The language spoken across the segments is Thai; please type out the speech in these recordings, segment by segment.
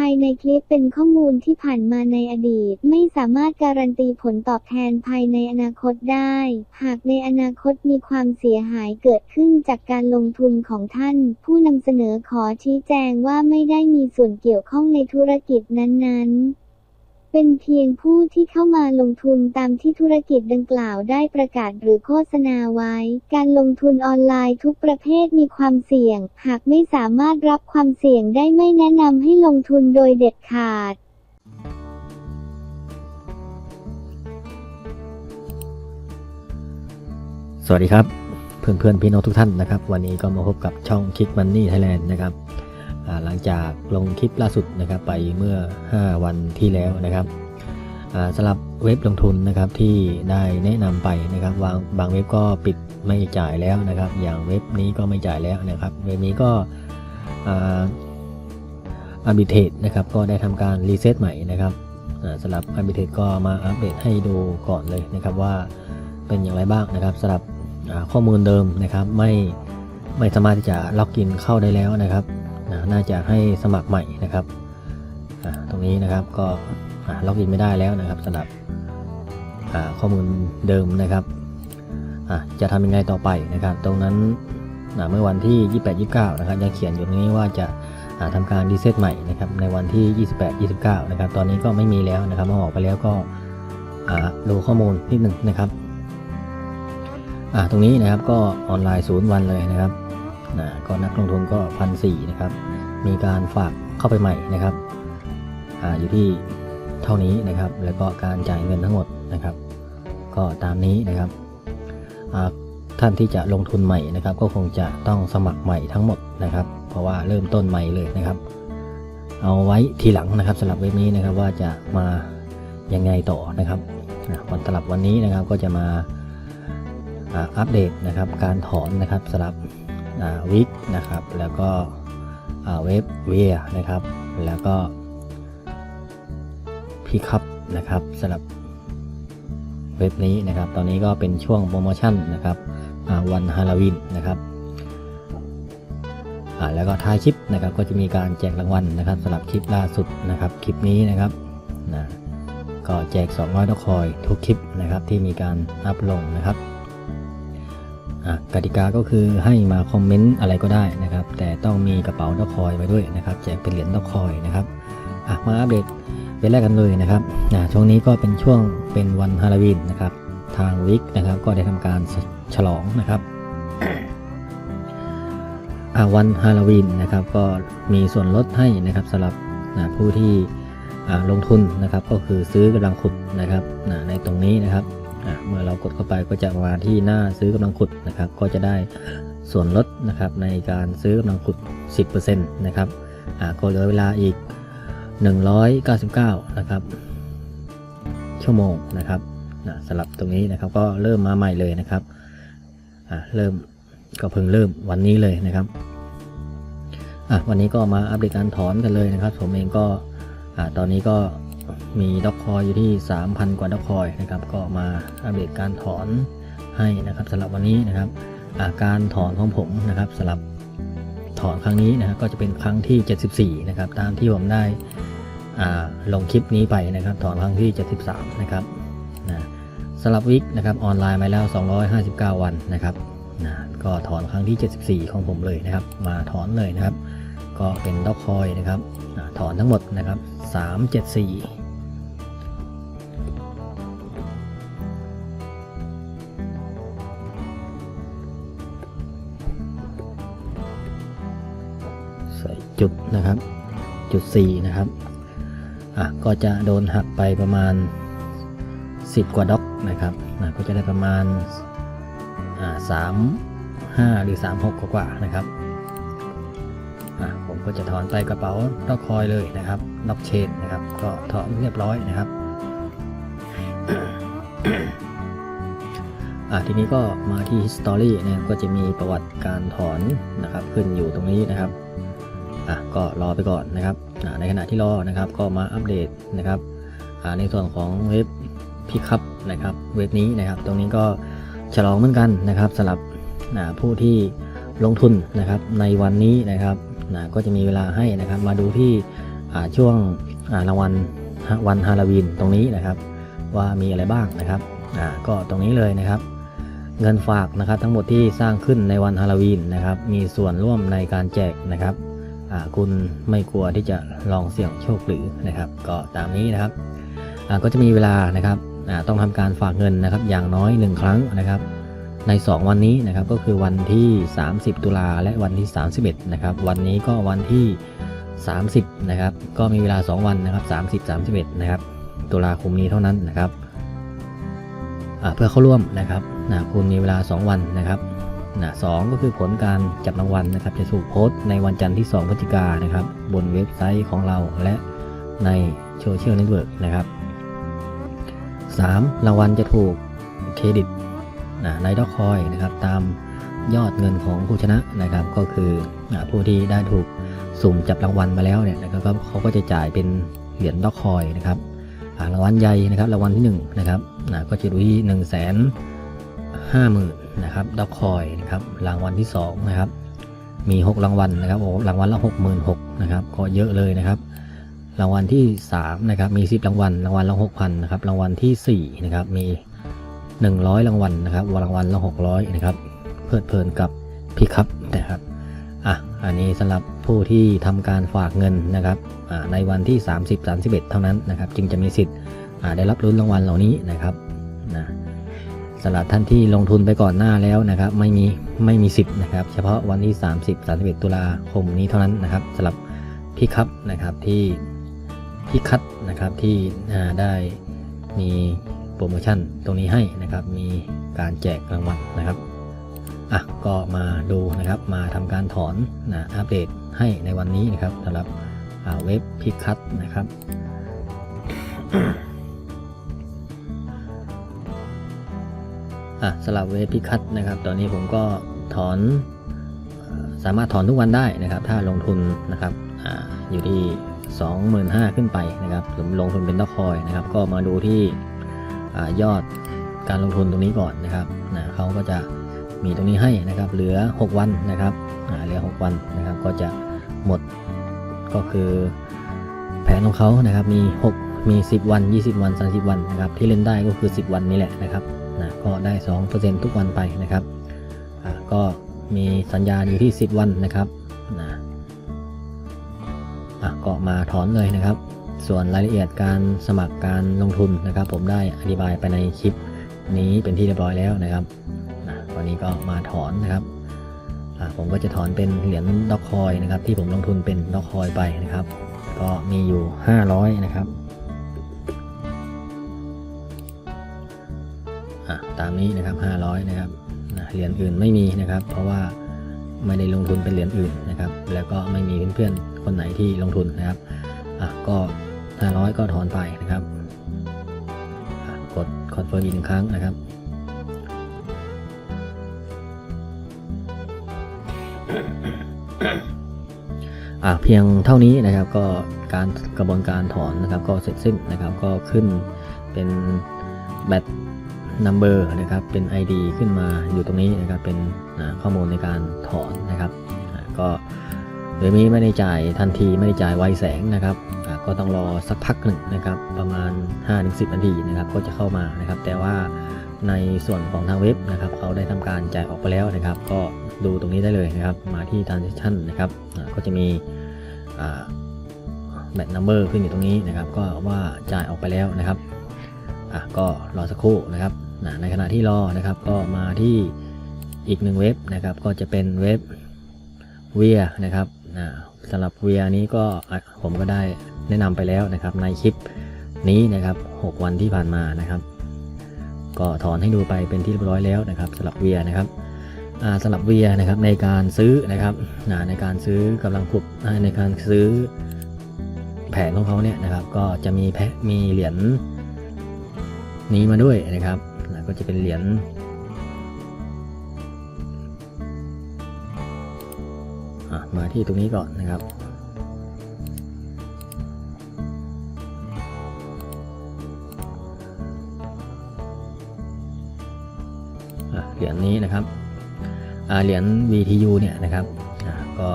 ภายในคลิปเป็นข้อมูลที่ผ่านมาในอดีต ไม่สามารถการันตีผลตอบแทนภายในอนาคตได้ หากในอนาคตมีความเสียหายเกิดขึ้นจากการลงทุนของท่าน ผู้นำเสนอขอชี้แจงว่าไม่ได้มีส่วนเกี่ยวข้องในธุรกิจนั้นๆ เป็นเพียงผู้ที่เข้ามาลงทุนตามที่ธุรกิจดังกล่าวได้ประกาศหรือโฆษณาไว้ การลงทุนออนไลน์ทุกประเภทมีความเสี่ยง หากไม่สามารถรับความเสี่ยงได้ไม่แนะนำให้ลงทุนโดยเด็ดขาดสวัสดีครับ เพื่อนเพื่อนๆพี่น้องทุกท่านนะครับ วันนี้ก็มาพบกับช่อง Kick Money Thailand นะครับ หลังจากลงคลิปล่าสุดนะครับไปเมื่อ 5 วันที่แล้วนะครับสำหรับเว็บลงทุนนะครับที่ได้แนะนำไปนะครับบางบางเว็บก็ปิดไม่จ่ายแล้วนะครับ อย่างเว็บนี้ก็ไม่จ่ายแล้วนะครับ เว็บนี้ก็อัปเดตนะครับก็ได้ทำการรีเซ็ตใหม่นะครับสำหรับอัปเดตก็มาอัปเดตให้ดูก่อนเลยนะครับว่าเป็นอย่างไรบ้างนะครับสำหรับข้อมูลเดิมนะครับไม่ไม่สามารถที่จะล็อกอินเข้าได้แล้วนะครับ อ่าน่าจะให้สมัครใหม่นะครับตรงนี้นะครับก็ล็อกอินไม่ได้แล้วนะครับสำหรับข้อมูลเดิมนะครับจะทำยังไงต่อไปนะครับ ตรงนั้นเมื่อวันที่ 28 29 นะครับยังเขียนอยู่ตรงนี้ว่าจะาทำการรีเซ็ตใหม่นะครับในวันที่ 28 29 นะครับ ตอนนี้ก็ไม่มีแล้วนะครับเมื่อออกไปแล้วก็ดูข้อมูลนิดหนึ่งนะครับตรงนี้นะครับก็ออนไลน์ศูนย์วันเลยนะครับ นะก็นักลงทุนก็พันสี่นะครับ มีการฝากเข้าไปใหม่นะครับอ่าอยู่ที่เท่านี้นะครับ แล้วก็การจ่ายเงินทั้งหมดนะครับ ก็ตามนี้นะครับอ่าท่านที่จะลงทุนใหม่นะครับ ก็คงจะต้องสมัครใหม่ทั้งหมดนะครับ เพราะว่าเริ่มต้นใหม่เลยนะครับ เอาไว้ทีหลังนะครับสำหรับเว็บนี้นะครับว่าจะมายังไงต่อนะครับวันสำหรับวันนี้นะครับก็จะมาอ่าอัปเดตนะครับการถอนนะครับสำหรับ วิกนะครับ แล้วก็เว็บเวียนะครับ แล้วก็พิคัพนะครับสำหรับเว็บนี้นะครับ ตอนนี้ก็เป็นช่วงโปรโมชั่นนะครับวันฮาโลวีนนะครับแล้วก็ท้ายคลิปนะครับก็จะมีการแจกรางวัลนะครับสำหรับคลิปล่าสุดนะครับคลิปนี้นะครับนะก็แจก200ดอกคอยทุกคลิปนะครับที่มีการอัพลงนะครับ กติกาก็คือให้มาคอมเมนต์อะไรก็ได้นะครับ แต่ต้องมีกระเป๋าดอกคอยไว้ด้วยนะครับแจกเป็นเหรียญดอกคอยนะครับมาอัปเดตเป็นแรกกันเลยนะครับช่วงนี้ก็เป็นช่วงเป็นวันฮาโลวีนนะครับ ทางวิกนะครับก็ได้ทำการฉลองนะครับวันฮาโลวีนนะครับก็มีส่วนลดให้นะครับสำหรับผู้ที่ลงทุนนะครับ ก็คือซื้อกำลังขุดนะครับในตรงนี้นะครับ เมื่อเรากดเข้าไปก็จะมาที่หน้าซื้อกำลังขุดนะครับ ก็จะได้ส่วนลดนะครับในการซื้อกำลังขุด 10%นะครับก็เหลือเวลาอีก 199 นะครับ ชั่วโมงนะครับนะสำหรับตรงนี้นะครับก็เริ่มมาใหม่เลยนะครับเริ่มก็เพิ่งเริ่มวันนี้เลยนะครับวันนี้ก็มาอัปเดตการถอนกันเลยนะครับผมเองก็อตอนนี้ก็ มีด็อกคอยอยู่ที่ 3,000 กว่าด็อกคอยนะครับ ก็มาอัปเดตการถอนให้นะครับสำหรับวันนี้นะครับอาการถอนของผมนะครับสำหรับถอนครั้งนี้นะครับก็จะเป็นครั้งที่ 74 นะครับ ตามที่ผมได้ลงคลิปนี้ไปนะครับ ถอนครั้งที่ 73 นะครับนะสำหรับวิกนะครับออนไลน์มาแล้ว 259 วันนะครับนะก็ถอนครั้งที่ 74 ของผมเลยนะครับ มาถอนเลยนะครับ ก็เป็นด็อกคอยนะครับถอนทั้งหมดนะครับ 374ใส่จุดนะครับจุด 4 นะครับ อะ ก็จะโดนหักไปประมาณ 10 กว่าด็อกนะครับอะก็จะได้ประมาณอ่าสามห้าหรือสามหกกว่าๆนะครับ ก็จะถอนใส่กระเป๋าด็อกคอยเลยนะครับด็อกเชนนะครับ ก็ถอนเรียบร้อยนะครับอะทีนี้ก็มาที่ History นี่ยก็จะมีประวัติการถอนนะครับ ขึ้นอยู่ตรงนี้นะครับอะก็รอไปก่อนนะครับอะในขณะที่รอนะครับ ก็มาอัปเดตนะครับอ่าในส่วนของเว็บพิคัพนะครับเว็บนี้นะครับ ตรงนี้ก็ฉลองเหมือนกันนะครับสำหรับอ่าผู้ที่ลงทุนนะครับในวันนี้นะครับ นะก็จะมีเวลาให้นะครับ มาดูที่ช่วงรางวัลวันฮาโลวีนตรงนี้นะครับ ว่ามีอะไรบ้างนะครับก็ตรงนี้เลยนะครับ เงินฝากนะครับทั้งหมดที่สร้างขึ้นในวันฮาโลวีนนะครับ มีส่วนร่วมในการแจกนะครับคุณไม่กลัวที่จะลองเสี่ยงโชคหรือนะครับ ก็ตามนี้นะครับก็จะมีเวลานะครับต้องทำการฝากเงินนะครับ อย่างน้อย 1 ครั้งนะครับ ใน 2 วันนี้นะครับก็คือวันที่ 30 ตุลาและวันที่ 31นะครับวันนี้ก็วันที่ 30นะครับก็มีเวลา 2 วันนะครับ30 31นะครับตุลาคมนี้เท่านั้นนะครับเพื่อเข้าร่วมนะครับนะคุณมีเวลา 2 วันนะครับนะสองก็คือผลการจับรางวัลนะครับ จะถูกโพสต์ในวันจันทร์ที่ 2 พฤศจิกายนะครับ บนเว็บไซต์ของเราและในโซเชียลเน็ตเวิร์กนะครับ 3. รางวัลจะถูกเครดิต ในดอกคอยนะครับตามยอดเงินของผู้ชนะนะครับก็คือผู้ที่ได้ถูกสุ่มจับรางวัลมาแล้วเนี่ยนะครับเขาก็จะจ่ายเป็นเหรียญดอกคอยนะครับรางวัลใหญ่นะครับรางวัลที่1นะครับก็จะดูที่1นึ่งแสนห้าหมื่นนะครับดอกคอยนะครับรางวัลที่2นะครับมี 6 รางวัลนะครับโอ้รางวัลละ6 6 0 0 0นะครับก็เยอะเลยนะครับ รางวัลที่3นะครับมี 10 รางวัลรางวัลละ6,000นะครับรางวัลทีสี่4นะครับมี 100 รางวัลนะครับรางวัลละ600 นะครับ เพลิดเพลินกับพี่ครับนะครับอะอันนี้สำหรับผู้ที่ทำการฝากเงินนะครับในวันที่ 30 31 เท่านั้นนะครับ จึงจะมีสิทธิ์ได้รับลุ้นรางวัลเหล่านี้นะครับนะสำหรับท่านที่ลงทุนไปก่อนหน้าแล้วนะครับ ไม่มีไม่มีสิทธิ์นะครับ เฉพาะวันที่ 30 31 ตุลาคมนี้เท่านั้นนะครับสำหรับพี่ครับนะครับที่พี่คัดนะครับที่ได้มี โปรโมชั่นตรงนี้ให้นะครับ มีการแจกรางวัลนะครับอะก็มาดูนะครับมาทำการถอนนะอัปเดตให้ในวันนี้นะครับสำหรับเว็บพิคัดนะครับอะสำหรับเว็บพิคัดนะครับ ตอนนี้ผมก็ถอนสามารถถอนทุกวันได้นะครับ ถ้าลงทุนนะครับออยู่ที่ 25,000 ขึ้นไปนะครับผมลงทุนเป็นดอกคอยนะครับ ก็มาดูที่ อยอดการลงทุนตรงนี้ก่อนนะครับนะเขาก็จะมีตรงนี้ให้นะครับ เหลือ 6 วันนะครับเหลือ 6 วันนะครับ ก็จะหมดก็คือแผนของเขานะครับมี 6 มี 10 วัน 20 วัน 30 วันนะครับ ที่เล่นได้ก็คือ 10 วันนี้แหละนะครับนะก็ได้ 2%ทุกวันไปนะครับก็มีสัญญาณอยู่ที่ 10 วันนะครับนะก็มาถอนเลยนะครับ ส่วนรายละเอียดการสมัครการลงทุนนะครับ ผมได้อธิบายไปในคลิปนี้เป็นที่เรียบร้อยแล้วนะครับนะวันนี้ก็มาถอนนะครับผมก็จะถอนเป็นเหรียญดอกคอยนะครับ ที่ผมลงทุนเป็นดอกคอยไปนะครับ ก็มีอยู่ 500 นะครับอะตามนี้นะครับ 500 นะครับเหรียญอื่นไม่มีนะครับ เพราะว่าไม่ได้ลงทุนเป็นเหรียญอื่นนะครับ แล้วก็ไม่มีเพื่อนๆคนไหนที่ลงทุนนะครับอะก็ 500 ก็ถอนไปนะครับ กดคอนเฟิร์มอีกหนึ่งครั้งนะครับอะเพียงเท่านี้นะครับก็การกระบวนการถอนนะครับ ก็เสร็จสิ้นนะครับก็ขึ้นเป็นแบต number นะครับเป็น ID ขึ้นมาอยู่ตรงนี้นะครับเป็นข้อมูลในการถอนนะครับ ก็โดยมีไม่ได้จ่ายทันทีไม่ได้จ่ายไวแสงนะครับ ก็ต้องรอสักพักหนึ่งนะครับ ประมาณ 5-10นาทีนะครับ ก็จะเข้ามานะครับ แต่ว่าในส่วนของทางเว็บนะครับเขาได้ทำการจ่ายออกไปแล้วนะครับ ก็ดูตรงนี้ได้เลยนะครับ มาที่ transaction นะครับก็จะมีแบต number ขึ้นอยู่ตรงนี้นะครับ ก็ว่าจ่ายออกไปแล้วนะครับอะก็รอสักครู่นะครับในขณะที่รอนะครับ ก็มาที่อีกหนึ่งเว็บนะครับ ก็จะเป็นเว็บเวียนะครับ สำหรับเวียนี้ก็ผมก็ได้แนะนำไปแล้วนะครับในคลิปนี้นะครับ 6 วันที่ผ่านมานะครับ ก็ถอนให้ดูไปเป็นที่เรียบร้อยแล้วนะครับสำหรับเวียนะครับสำหรับเวียนะครับในการซื้อนะครับในการซื้อกำลังขุดในการซื้อแผนของเขาเนี่ยนะครับก็จะมีแพะมีเหรียญนี้มาด้วยนะครับก็จะเป็นเหรียญ มาที่ตรงนี้ก่อนนะครับ เหรียญนี้นะครับเหรียญ VTU เนี่ยนะครับก็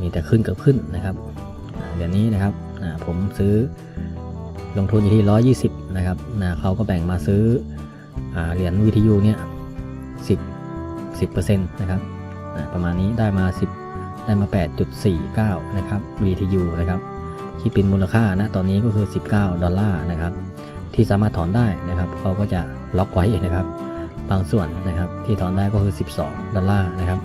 มีแต่ขึ้นกับขึ้นนะครับเหรียญนี้นะครับผมซื้อลงทุนอยู่ที่ 120 นะครับเขาก็แบ่งมาซื้อเหรียญวิทยุเนี่ย10 10%นะครับประมาณนี้ได้มา 10 ได้มา 8.49 นะครับ VTU นะครับที่เป็นมูลค่านะตอนนี้ก็คือ 19 ดอลลาร์นะครับ ที่สามารถถอนได้นะครับเขาก็จะล็อกไว้นะครับ บางส่วนนะครับที่ถอนได้ก็คือ 12 ดอลลาร์นะครับ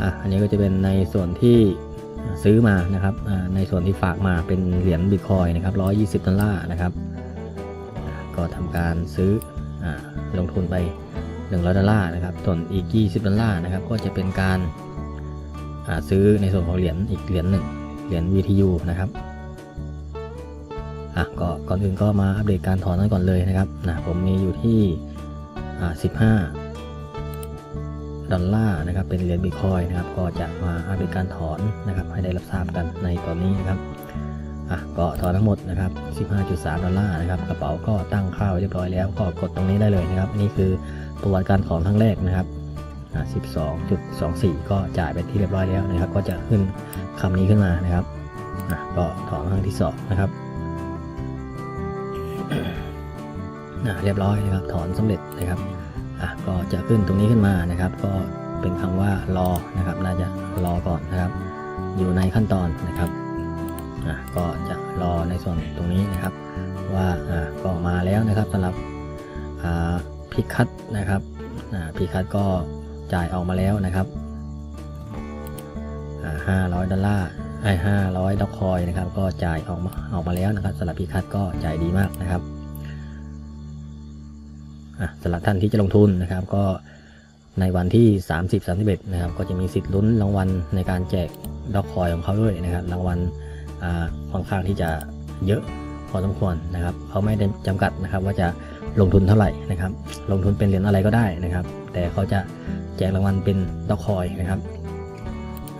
อะอันนี้ก็จะเป็นในส่วนที่ ซื้อมานะครับในส่วนที่ฝากมาเป็นเหรียญบิตคอยนะครับ120 ดอลลาร์นะครับ ก็ทำการซื้ออลงทุนไป 100 ดอลลาร์นะครับ ส่วนอีก 20 ดอลลาร์นะครับ ก็จะเป็นการาซื้อในส่วนของเหรียญอีกเหรียญหนึ่งเหรียญ VTU นะครับอะก็ก่อนอื่นก็มาอัปเดตการถอนกันก่อนเลยนะครับนะผมมีอยู่ที่อ่า15 ดอลลาร์นะครับเป็นเหรียญบิตคอยนะครับก็จะมาอัปเดตการถอนนะครับให้ได้รับทราบกันในตอนนี้นะครับอะก็ถอนทั้งหมดนะครับ 15.3 ดอลลาร์นะครับกระเป๋าก็ตั้งค่าไว้เรียบร้อยแล้วก็กดตรงนี้ได้เลยนะครับ นี่คือประวัติการถอนครั้งแรกนะครับอะ12.24 ก็จ่ายไปที่เรียบร้อยแล้วนะครับ ก็จะขึ้นคำนี้ขึ้นมานะครับอะก็ถอนครั้งที่สองนะครับอะเรียบร้อยนะครับถอนสำเร็จนะครับ อะก็จะขึ้นตรงนี้ขึ้นมานะครับ ก็เป็นคำว่ารอนะครับ น่าจะรอก่อนนะครับ อยู่ในขั้นตอนนะครับอะก็จะรอในส่วนตรงนี้นะครับ ว่าอะก็มาแล้วนะครับสำหรับอ่าพิคัตนะครับอ่าพิคัตก็จ่ายออกมาแล้วนะครับอ่าห้าร้อยดอลลาร์ไอ้ห้าร้อยดอลคอยนะครับ ก็จ่ายออกมาออกมาแล้วนะครับสำหรับพิคัตก็จ่ายดีมากนะครับ สำหรับท่านที่จะลงทุนนะครับก็ในวันที่ 30 31นะครับก็จะมีสิทธิ์ลุ้นรางวัลในการแจกดอกคอยของเขาด้วยนะครับรางวัลอ่าค่อนข้างที่จะเยอะพอสมควรนะครับเขาไม่ได้จำกัดนะครับว่าจะลงทุนเท่าไหร่นะครับ ลงทุนเป็นเหรียญอะไรก็ได้นะครับ แต่เขาจะแจกรางวัลเป็นดอกคอยนะครับ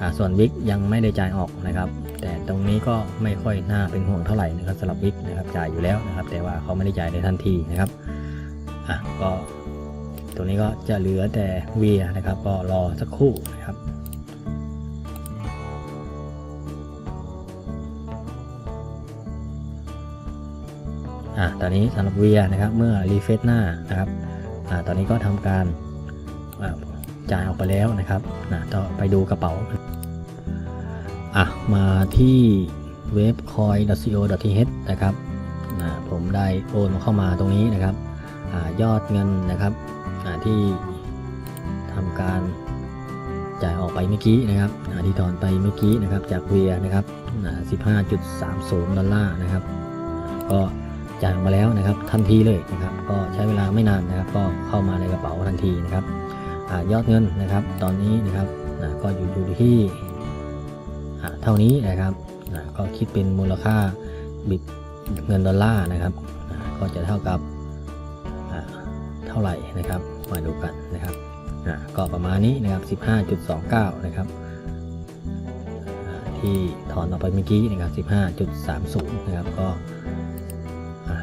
อ่าส่วนวิกยังไม่ได้จ่ายออกนะครับ แต่ตรงนี้ก็ไม่ค่อยน่าเป็นห่วงเท่าไหร่นะครับสำหรับวิกนะครับจ่ายอยู่แล้วนะครับ แต่ว่าเขาไม่ได้จ่ายในทันทีนะครับ อะก็ตรงนี้ก็จะเหลือแต่เวียนะครับ ก็รอสักครู่นะครับอะตอนนี้สำหรับเวียนะครับเมื่อรีเฟซหน้านะครับอ่าตอนนี้ก็ทำการจ่ายออกไปแล้วนะครับนะต่อไปดูกระเป๋าอะมาที่เว็บ coin.co.th นะครับนะผมได้โอนเข้ามาตรงนี้นะครับ อยอดเงินนะครับที่ทำการจ่ายออกไปเมื่อกี้นะครับที่ถอนไปเมื่อกี้นะครับจากเวียนะครับ15.30 ดอลลาร์นะครับ ก็จ่ายออกมาแล้วนะครับทันทีเลยนะครับ ก็ใช้เวลาไม่นานนะครับ ก็เข้ามาในกระเป๋าทันทีนะครับอยอดเงินนะครับ ตอนนี้นะครับก็อยู่อยู่ที่เท่านี้นะครับก็คิดเป็นมูลค่าบิตเงินดอลลาร์นะครับ ก็จะเท่ากับ เท่าไหร่นะครับ มาดูกันนะครับก็ประมาณนี้นะครับ 15.29 นะครับที่ถอนออกไปเมื่อกี้นะครับ 15.30 นะครับ ก็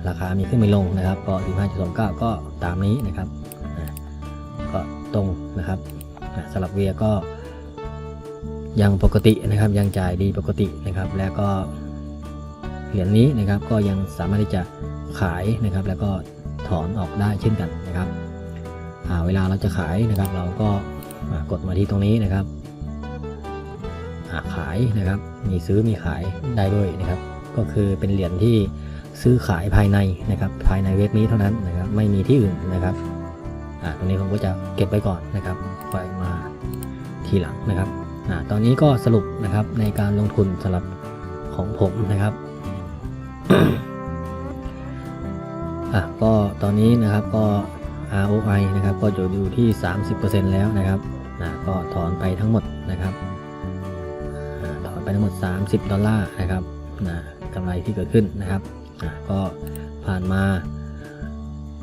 ราคามีขึ้นไม่ลงนะครับ ก็ 15.29 ก็ตามนี้นะครับ ก็ตรงนะครับสำหรับเวียก็ยังปกตินะครับ ยังจ่ายดีปกตินะครับ แล้วก็เหรียญนี้นะครับก็ยังสามารถที่จะขายนะครับ แล้วก็ ถอนออกได้เช่นกันนะครับเวลาเราจะขายนะครับ เราก็กดมาที่ตรงนี้นะครับาขายนะครับ มีซื้อมีขายได้ด้วยนะครับ ก็คือเป็นเหรียญที่ซื้อขายภายในนะครับ ภายในเว็บนี้เท่านั้นนะครับ ไม่มีที่อื่นนะครับตรงนี้ผมก็จะเก็บไว้ก่อนนะครับไว้มาทีหลังนะครับอตอนนี้ก็สรุปนะครับในการลงทุนสำหรับของผมนะครับ อะก็ตอนนี้นะครับก็ ROI นะครับก็อยู่อยู่ที่ 30%แล้วนะครับนะก็ถอนไปทั้งหมดนะครับอถอนไปทั้งหมด 30 ดอลลาร์นะครับนะกำไรที่เกิดขึ้นนะครับอะก็ผ่านมา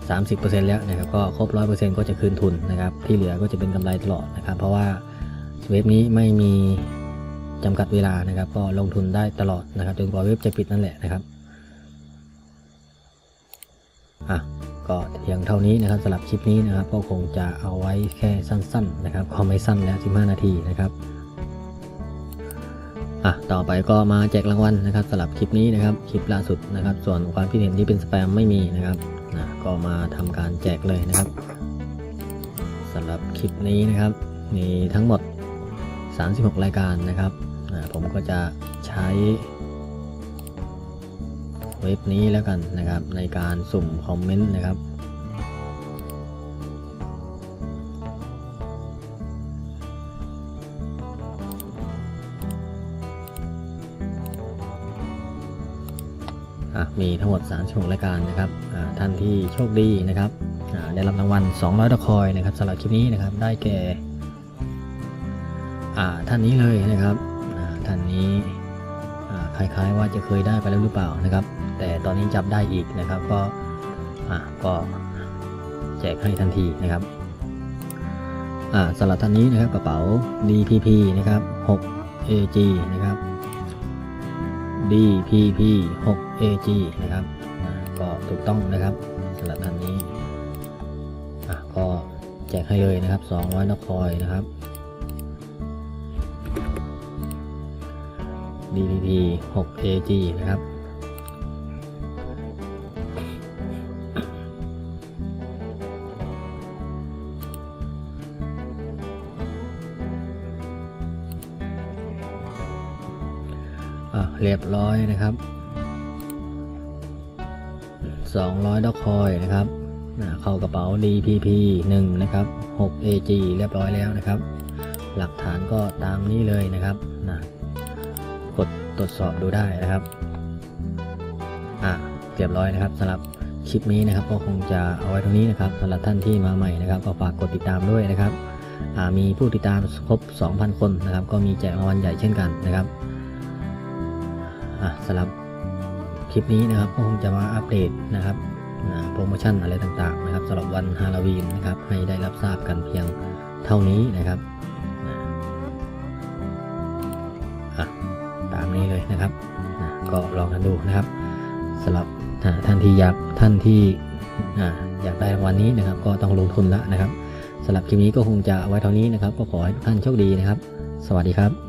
30%แล้วนะครับก็ครบ 100%ก็จะคืนทุนนะครับที่เหลือก็จะเป็นกำไรตลอดนะครับ เพราะว่าเว็บนี้ไม่มีจำกัดเวลานะครับ ก็ลงทุนได้ตลอดนะครับจนกว่าเว็บจะปิดนั่นแหละนะครับ อะก็เพียงเท่านี้นะครับสำหรับคลิปนี้นะครับก็คงจะเอาไว้แค่สั้น ๆ นะครับก็ไม่สั้นแล้ว 15 นาทีนะครับอะต่อไปก็มาแจกรางวัลนะครับสำหรับคลิปนี้นะครับคลิปล่าสุดนะครับ ส่วนความคิดเห็นที่เป็นสแปมไม่มีนะครับนะก็มาทำการแจกเลยนะครับสำหรับคลิปนี้นะครับมีทั้งหมด 36 รายการนะครับอ่าผมก็จะใช้ เว็บนี้แล้วกันนะครับ ในการสุ่มคอมเมนต์นะครับอะมีทั้งหมด36รายการนะครับอ่าท่านที่โชคดีนะครับอ่าได้รับรางวัล 200ดอคอยนะครับสำหรับคลิปนี้นะครับได้แก่อ่าท่านนี้เลยนะครับอ่าท่านนี้อ่าคล้ายๆว่าจะเคยได้ไปแล้วหรือเปล่านะครับ แต่ตอนนี้จับได้อีกนะครับ ก็อ่าก็แจกให้ทันทีนะครับอ่าสำหรับท่านนี้นะครับกระเป๋า DPP นะครับ 6 AG นะครับ DPP 6 AG นะครับก็ถูกต้องนะครับสำหรับท่านนี้อะก็แจกให้เลยนะครับ 200นกคอยนะครับ DPP 6 AG นะครับ เรียบร้อยนะครับ 200ดอกคอยนะครับอะเข้ากระเป๋า DPP 1 นะครับ 6 AG เรียบร้อยแล้วนะครับ หลักฐานก็ตามนี้เลยนะครับนะกดตรวจสอบดูได้นะครับอะเรียบร้อยนะครับสำหรับคลิปนี้นะครับก็คงจะเอาไว้ตรงนี้นะครับสำหรับท่านที่มาใหม่นะครับ ก็ฝากกดติดตามด้วยนะครับอ่ามีผู้ติดตามครบ 2,000 คนนะครับ ก็มีแจกรางวัลใหญ่เช่นกันนะครับ อะสำหรับคลิปนี้นะครับก็คงจะมาอัปเดตนะครับโปรโมชั่นอะไรต่างๆนะครับสำหรับวันฮาโลวีนนะครับให้ได้รับทราบกันเพียงเท่านี้นะครับตามนี้เลยนะครับก็ลองกันดูนะครับสำหรับท่านที่อยากท่านที่อยากได้รางวัลนี้นะครับก็ต้องลงทุนแล้วนะครับสำหรับคลิปนี้ก็คงจะเอาไว้เท่านี้นะครับ ก็ขอให้ทุกท่านโชคดีนะครับ สวัสดีครับ